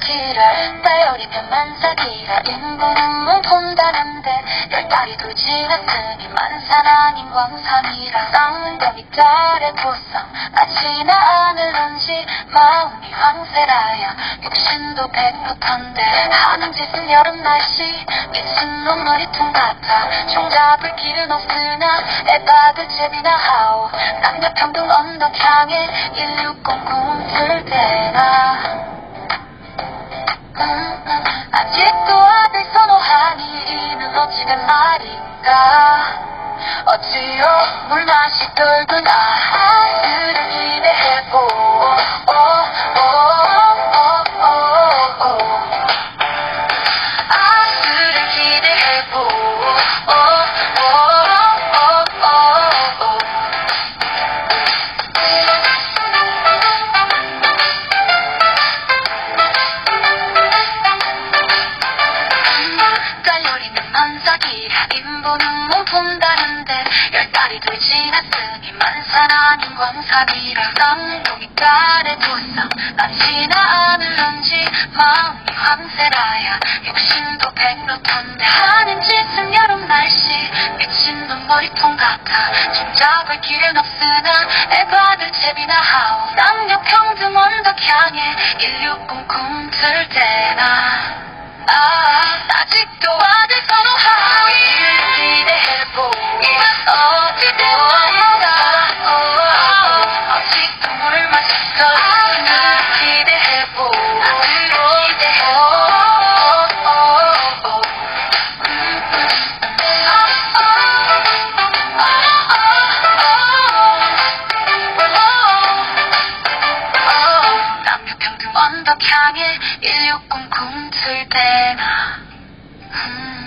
길을 빼어리면 만삭이라 인부는 본다는데 열 달이 돌지 않으니 아닌 광산이라 쌍문경이 딸의 보상 아지나 않을런지 마음이 황새라야. 육신도 백로탄데 하는 짓은 여름 날씨. 미친 놈 머리통 같아 총잡을 길은 없으나 애받을 제비나 하오. 남녀평등 언덕 향해 1600 들대나 어찌가 말인가? 어찌요? 물맛이 돌고 나. 아들을 기대해보 만삭이라 인보는 못 본다는데 열 달이 않으니 만산 아닌 광산이라 쌍둥이 딸의 보상 많지나 않을런지 마음이 황새라야 육신도 백로탄데 하는 짓은 여름 날씨 미친 놈 머리통 같아. 짐작을 길은 없으나 애받을 채비나 하오. 남녀 평등 언덕 향해 1600 들대나. 아, 아직도 아들 선호 언덕 향해 1600 들대나 음.